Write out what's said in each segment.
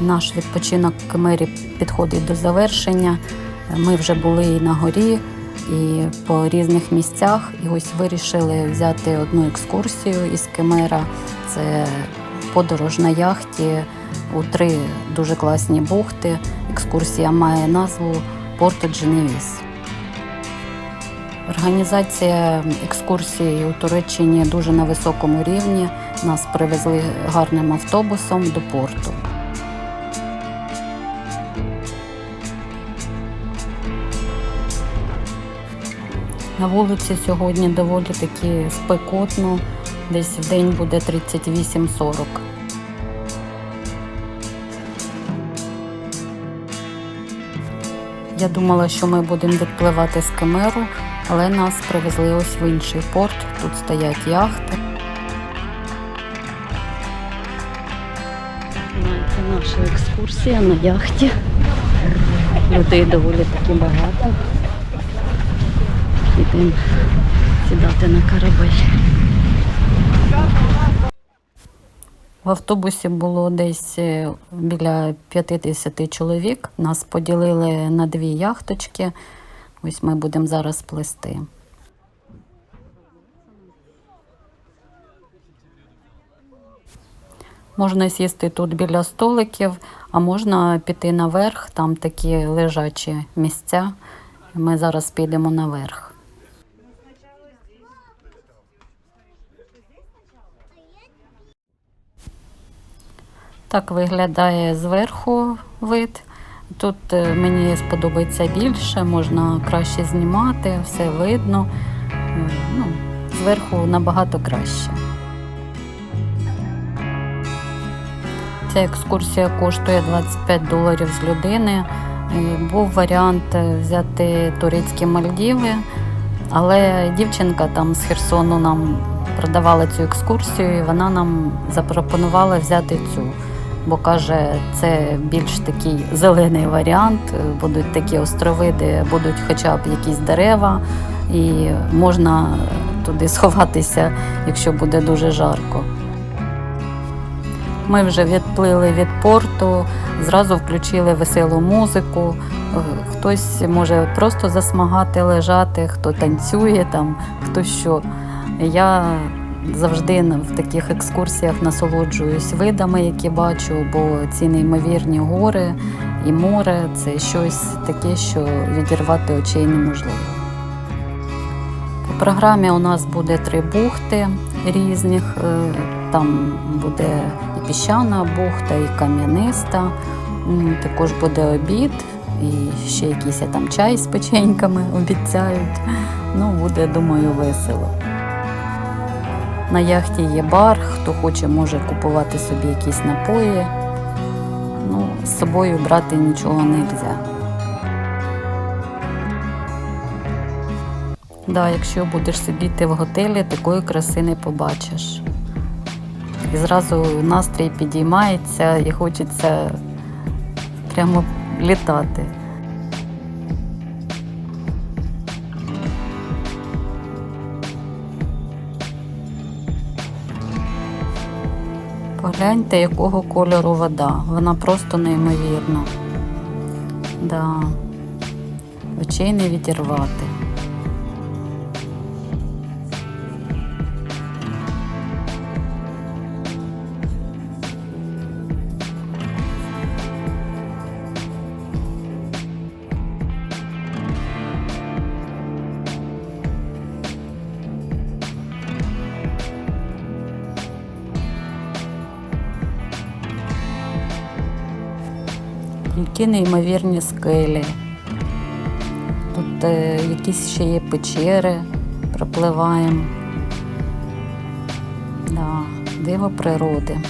Наш відпочинок в Кемері підходить до завершення. Ми вже були і на горі, і по різних місцях. І ось вирішили взяти одну екскурсію із Кемера. Це подорож на яхті у три дуже класні бухти. Екскурсія має назву Порто Дженевіс. Організація екскурсії у Туреччині дуже на високому рівні. Нас привезли гарним автобусом до порту. На вулиці сьогодні доволі таки спекотно, десь в день буде 38-40. Я думала, що ми будемо відпливати з Кемеру, але нас привезли ось в інший порт. Тут стоять яхти. Це наша екскурсія на яхті. Людей доволі таки багато. Йдемо сідати на корабель. В автобусі було десь е, біля 50 чоловік. Нас поділили на дві яхточки. Ось ми будемо зараз плести. Можна сісти тут біля столиків, а можна піти наверх, там такі лежачі місця. Ми зараз підемо наверх. Так виглядає зверху вид. Тут е, мені сподобається більше, можна краще знімати, все видно. Е, Ну, зверху набагато краще. Ця екскурсія коштує 25 доларів з людини. Був варіант е, взяти турецькі Мальдіви, але дівчинка там з Херсону нам продавала цю екскурсію, і вона нам запропонувала взяти цю. Бо каже, це більш такий зелений варіант. Будуть такі острови, де будуть хоча б якісь дерева, і можна туди сховатися, якщо буде дуже жарко. Ми вже відплили від порту, зразу включили веселу музику. Е, Хтось може просто засмагати, лежати, хто танцює там, хто що. Я завжди в таких екскурсіях насолоджуюсь видами, які бачу, бо ці неймовірні гори і море це щось таке, що відірвати очей неможливо. По програмі у нас буде три бухти різних. Е, Там буде і піщана бухта, і кам'яниста. Також буде обід, і ще якийсь там чай з печеньками обіцяють. Ну, буде, думаю, весело. На яхті є бар, хто хоче, може купувати собі якісь напої. Ну, з собою брати нічого не можна. Да, якщо будеш сидіти в готелі, такої краси не побачиш. І зразу настрій підіймається і хочеться прямо літати. Погляньте, якого кольору вода. Вона просто неймовірна. Да. Очей не відірвати. Які неймовірні скелі. Тут е, якісь ще є печери, пропливаємо. Да, диво природи.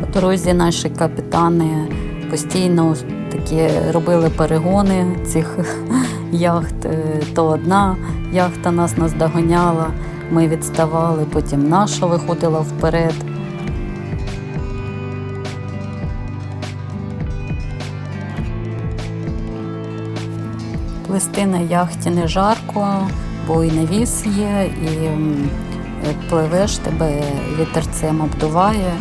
По дорозі наші капітани постійно такі робили перегони цих яхт. Е, то одна яхта нас наздоганяла, ми відставали, потім наша виходила вперед. Плести на яхті не жарко, бо і навіс є, і е, пливеш тебе вітерцем обдуває,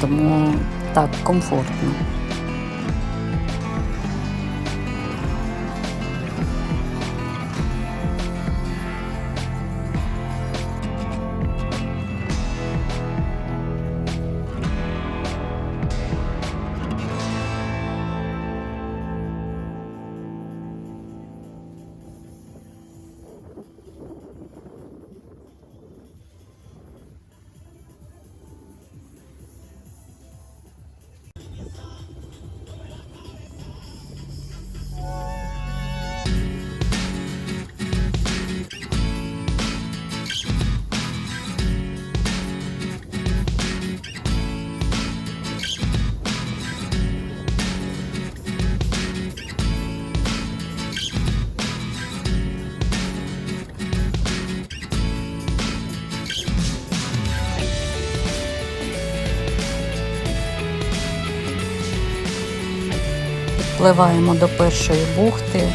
тому так комфортно. Пливаємо до першої бухти.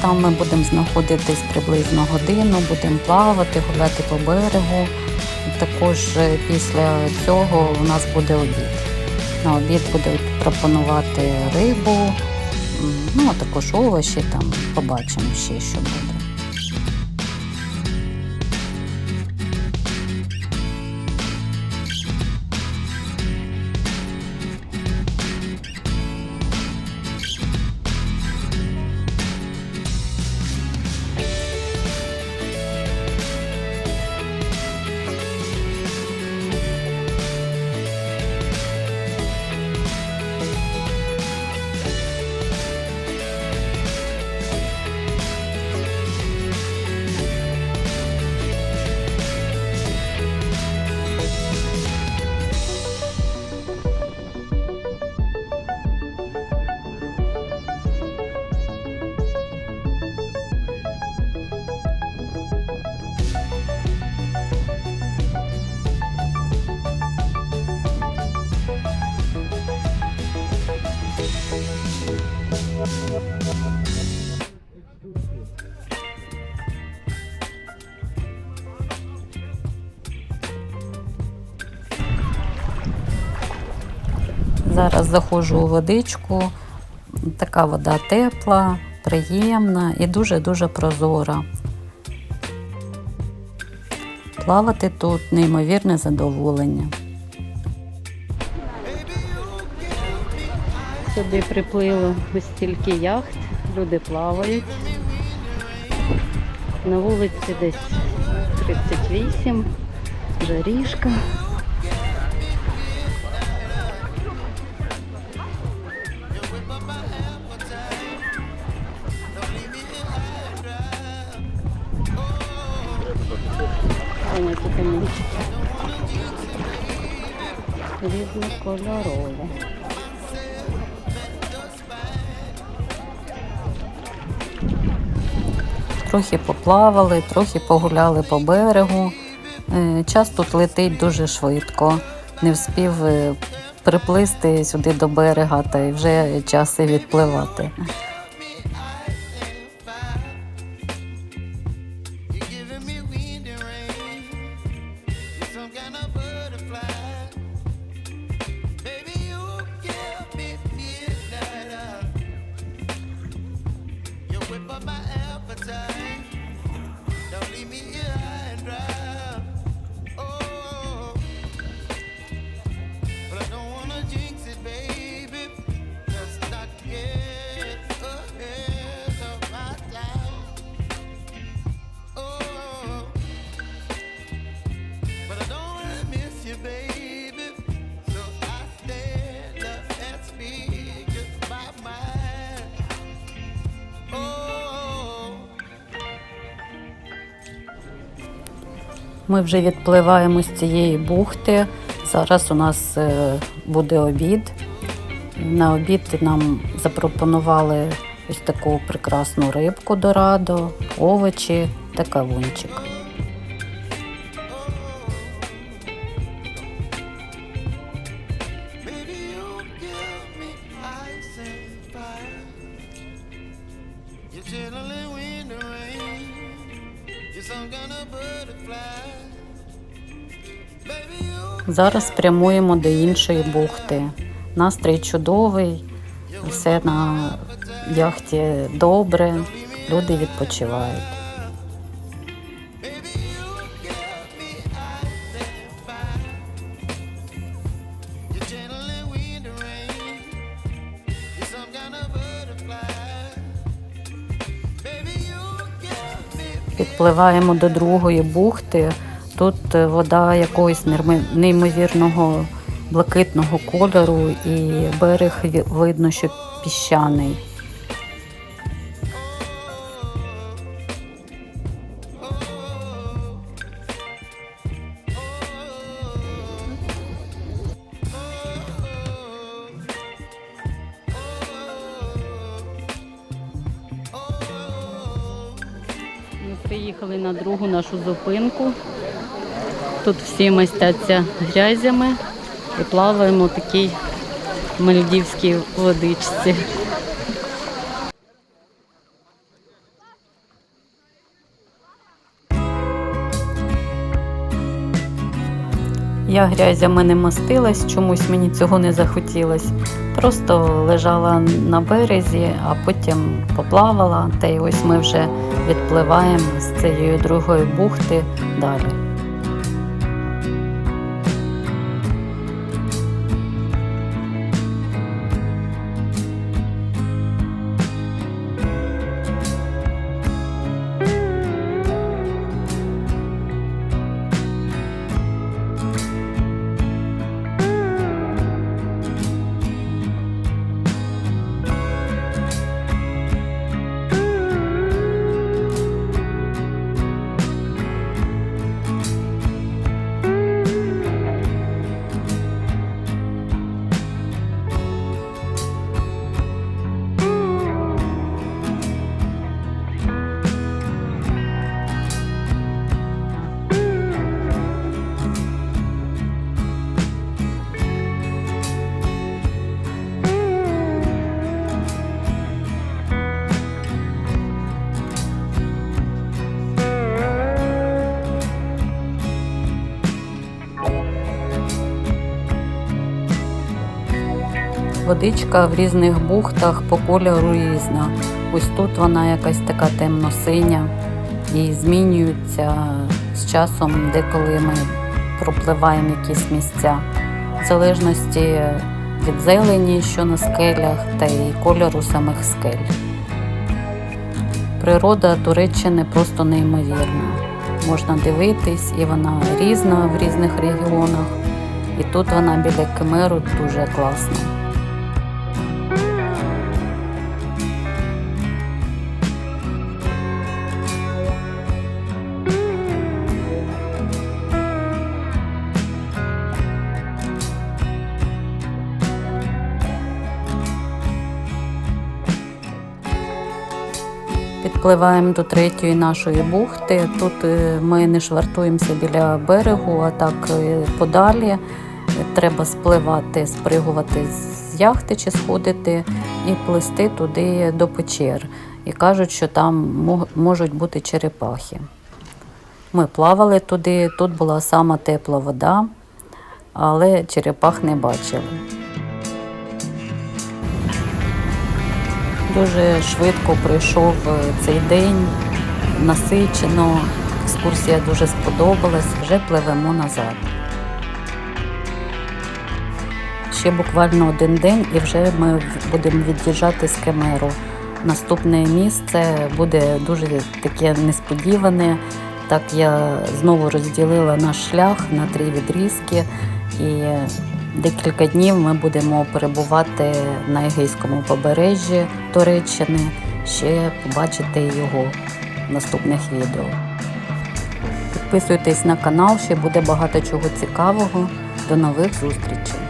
Там ми будемо знаходитись приблизно годину, будемо плавати, гуляти по берегу. Також е, після цього у нас буде обід. На обід будуть пропонувати рибу, ну а також овочі, там побачимо ще, що буде. Зараз заходжу у водичку. Така вода тепла, приємна і дуже-дуже прозора. Плавати тут неймовірне задоволення. Сюди приплило ось стільки яхт, люди плавають. На вулиці десь 38, жарішка. Різнокольорові. Трохи поплавали, трохи погуляли по берегу. Е, Час тут летить дуже швидко. Не вспів е, приплисти сюди до берега, та й вже час і відпливати. Ми вже відпливаємо з цієї бухти. Зараз у нас е, буде обід. На обід нам запропонували ось таку прекрасну рибку дорадо, овочі та кавунчик. Зараз прямуємо до іншої бухти. Настрій чудовий, все на яхті добре, люди відпочивають. Підпливаємо до другої бухти. Тут е, вода якогось неймовірного блакитного кольору, і берег видно, що піщаний. Приїхали на другу нашу зупинку. Тут всі мастяться грязями і плаваємо в такій мальдівській водичці. Я грязями не мастилась, чомусь мені цього не захотілось. Просто лежала на березі, а потім поплавала. Та й ось ми вже відпливаємо з цієї другої бухти далі. Водичка в різних бухтах по кольору різна. Ось тут вона якась така темно-синя і змінюється з часом, деколи ми пропливаємо якісь місця, в залежності від зелені, що на скелях, та й кольору самих скель. Природа Туреччини просто неймовірна. Можна дивитись, і вона різна в різних регіонах. І тут вона біля Кемеру дуже класна. Підпливаємо до третьої нашої бухти. Тут е, ми не швартуємося біля берегу, а так е, подалі. Треба спливати, спригувати з яхти чи сходити і плисти туди до печер. І кажуть, що там можуть бути черепахи. Ми плавали туди, тут була сама тепла вода, але черепах не бачили. Дуже швидко пройшов е, цей день, насичено. Екскурсія дуже сподобалась, вже пливемо назад. Ще буквально один день і вже ми будемо від'їжджати з Кемеру. Наступне місце буде дуже таке несподіване. Так я знову розділила наш шлях на три відрізки, і декілька днів ми будемо перебувати на Егейському побережжі Туреччини. Ще побачите його в наступних відео. Підписуйтесь на канал, ще буде багато чого цікавого. До нових зустрічей!